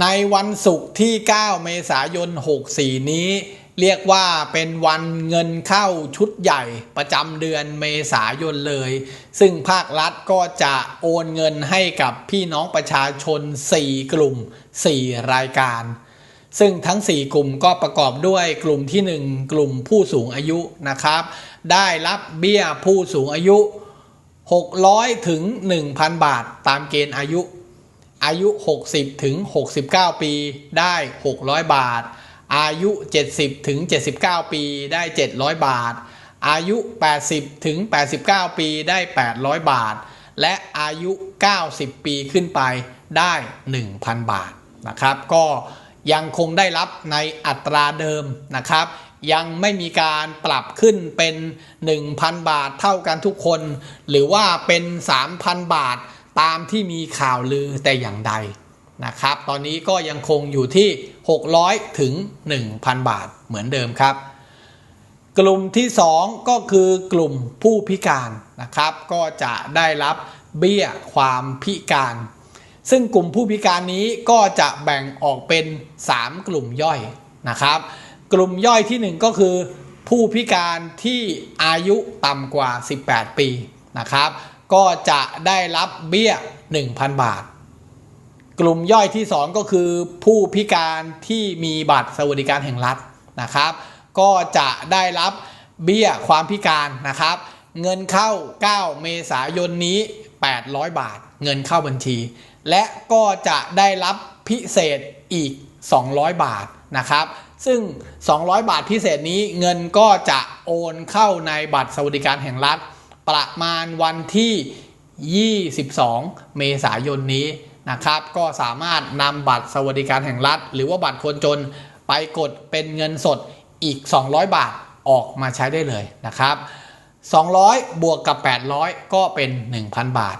ในวันศุกร์ที่ 9 เมษายน 64 นี้ เรียกว่าเป็นวันเงินเข้าชุดใหญ่ประจำเดือนเมษายนเลย ซึ่งภาครัฐก็จะโอนเงินให้กับพี่น้องประชาชน 4 กลุ่ม 4 รายการ ซึ่งทั้ง 4 กลุ่มก็ประกอบด้วยกลุ่มที่ 1 กลุ่มผู้สูงอายุนะครับ ได้รับเบี้ยผู้สูงอายุ 600 ถึง 1,000 บาท ตามเกณฑ์อายุ อายุ 60 ถึง 69 ปี ได้ 600 บาท อายุ 70 ถึง 79 ปี ได้ 700 บาท อายุ 80 ถึง 89 ปี ได้ 800 บาท และอายุ 90 ปีขึ้นไป ได้ 1,000 บาท นะครับ ก็ยังคงได้รับในอัตราเดิมนะครับ ยังไม่มีการปรับขึ้นเป็น 1,000 บาทเท่ากันทุกคน หรือว่าเป็น 3,000 บาท ตามที่มีข่าวลือแต่อย่างใดนะครับ ตอนนี้ก็ยังคงอยู่ที่ 600 ถึง 1,000 บาทเหมือนเดิมครับ กลุ่มที่ 2 ก็คือกลุ่มผู้พิการนะครับ ก็จะได้รับเบี้ยความพิการ ซึ่งกลุ่มผู้พิการนี้ก็จะแบ่งออกเป็น 3 กลุ่มย่อยนะครับ กลุ่มย่อยที่ 1 ก็คือ ผู้พิการที่อายุต่ำกว่า 18 ปีนะครับ ก็จะได้รับเบี้ย 1,000 บาท กลุ่มย่อยที่ 2 ก็คือผู้พิการที่มีบัตรสวัสดิการแห่งรัฐนะครับ ก็จะได้รับเบี้ยความพิการนะครับ เงินเข้า 9 เมษายนนี้ 800 บาท เงินเข้าบัญชี และก็จะได้รับพิเศษอีก 200 บาทนะครับ ซึ่ง 200 บาทพิเศษนี้เงินก็จะโอนเข้าในบัตรสวัสดิการแห่งรัฐ ประมาณวันที่ 22 เมษายนนี้นะครับ ก็สามารถนำบัตรสวัสดิการแห่งรัฐ หรือว่าบัตรคนจนไปกดเป็นเงินสดอีก 200 บาทออกมาใช้ได้เลยนะครับ 200 บวกกับ 800 ก็เป็น 1,000 บาท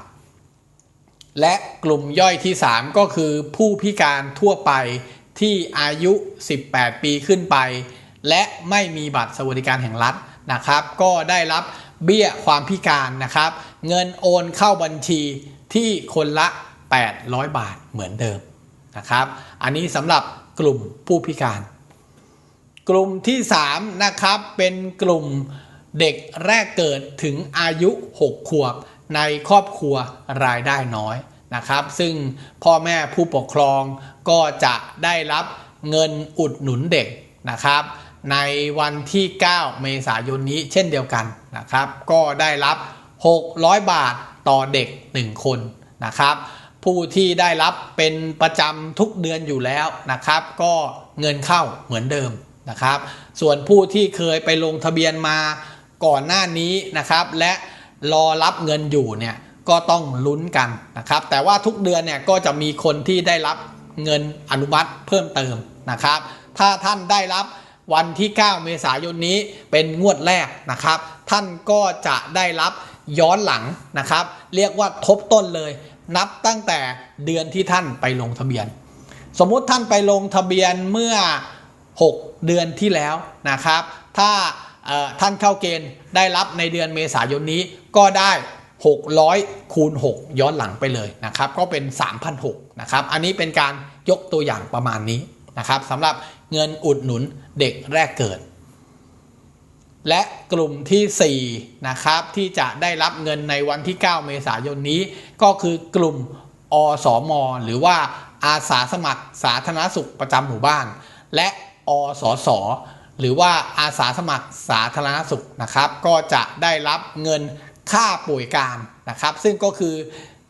และกลุ่มย่อยที่ 3 ก็คือผู้พิการทั่วไปที่อายุ 18 ปีขึ้นไป และไม่มีบัตรสวัสดิการแห่งรัฐนะครับ ก็ได้รับ เบี้ยความพิการนะครับ เงินโอนเข้าบัญชีที่คนละ 800 บาทเหมือนเดิมนะครับ อันนี้สำหรับกลุ่มผู้พิการ กลุ่มที่3นะครับเป็นกลุ่มเด็กแรกเกิดถึงอายุ 6 ขวบในครอบครัวรายได้น้อยนะครับ ซึ่งพ่อแม่ผู้ปกครองก็จะได้รับเงินอุดหนุนเด็กนะครับ ในวันที่ 9 เมษายนนี้เช่นเดียวกัน นะครับ ก็ได้รับ 600 บาทต่อเด็ก 1 คนนะครับ ผู้ที่ได้รับเป็นประจำทุกเดือนอยู่แล้วนะครับ ก็เงินเข้าเหมือนเดิมนะครับ ส่วนผู้ที่เคยไปลงทะเบียนมาก่อนหน้านี้นะครับ และรอรับเงินอยู่เนี่ยก็ต้องลุ้นกันนะครับ แต่ว่าทุกเดือนเนี่ยก็จะมีคนที่ได้รับเงินอนุมัติเพิ่มเติมนะครับ ถ้าท่านได้รับ วันที่ 9 เมษายนนี้เป็นงวดแรกนะครับ ท่านก็จะได้รับย้อนหลังนะครับ เรียกว่าทบต้นเลย นับตั้งแต่เดือนที่ท่านไปลงทะเบียน สมมุติท่านไปลงทะเบียนเมื่อ 6 เดือนที่แล้วนะครับ ถ้าท่านเข้าเกณฑ์ได้รับในเดือนเมษายนนี้ก็ได้ 600 คูณ 6 ย้อนหลังไปเลยนะครับ ก็เป็น3,600นะครับ อันนี้เป็นการยกตัวอย่างประมาณนี้นะครับสำหรับ เงินอุดหนุนเด็กแรกเกิด และกลุ่มที่4นะครับที่จะได้รับเงินในวันที่ 9 เมษายนนี้ ก็คือกลุ่มอสมหรือว่าอาสาสมัครสาธารณสุขประจำหมู่บ้าน และอสสหรือว่าอาสาสมัครสาธารณสุขนะครับ ก็จะได้รับเงินค่าป่วยการนะครับ ซึ่งก็คือ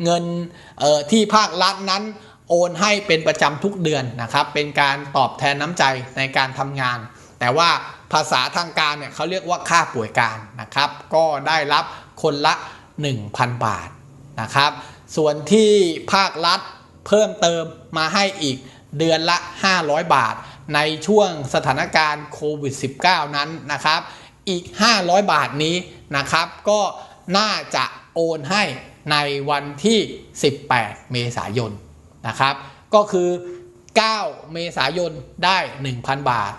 เงินที่ภาครัฐนั้น โอนให้เป็นประจำทุกเดือนนะครับ เป็นการตอบแทนน้ำใจในการทำงาน แต่ว่าภาษาทางการเนี่ยเขาเรียกว่าค่าป่วยการนะครับ ก็ได้รับคนละ 1,000 บาทนะครับ ส่วนที่ภาครัฐเพิ่มเติมมาให้อีกเดือนละ 500 บาท ในช่วงสถานการณ์โควิด -19 นั้นนะครับ อีก 500 บาทนี้นะครับ ก็น่าจะโอนให้ในวันที่ 18 เมษายน นะครับ ก็คือ 9 เมษายนได้ 1,000 บาท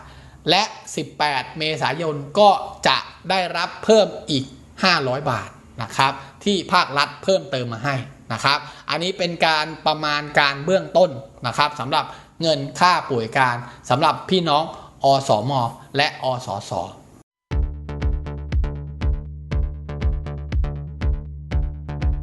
และ 18 เมษายนก็จะได้รับเพิ่มอีก 500 บาทนะครับที่ภาครัฐเพิ่มเติมมาให้นะครับ อันนี้เป็นการประมาณการเบื้องต้นนะครับสำหรับเงินค่าป่วยการสำหรับพี่น้องอสมและอสส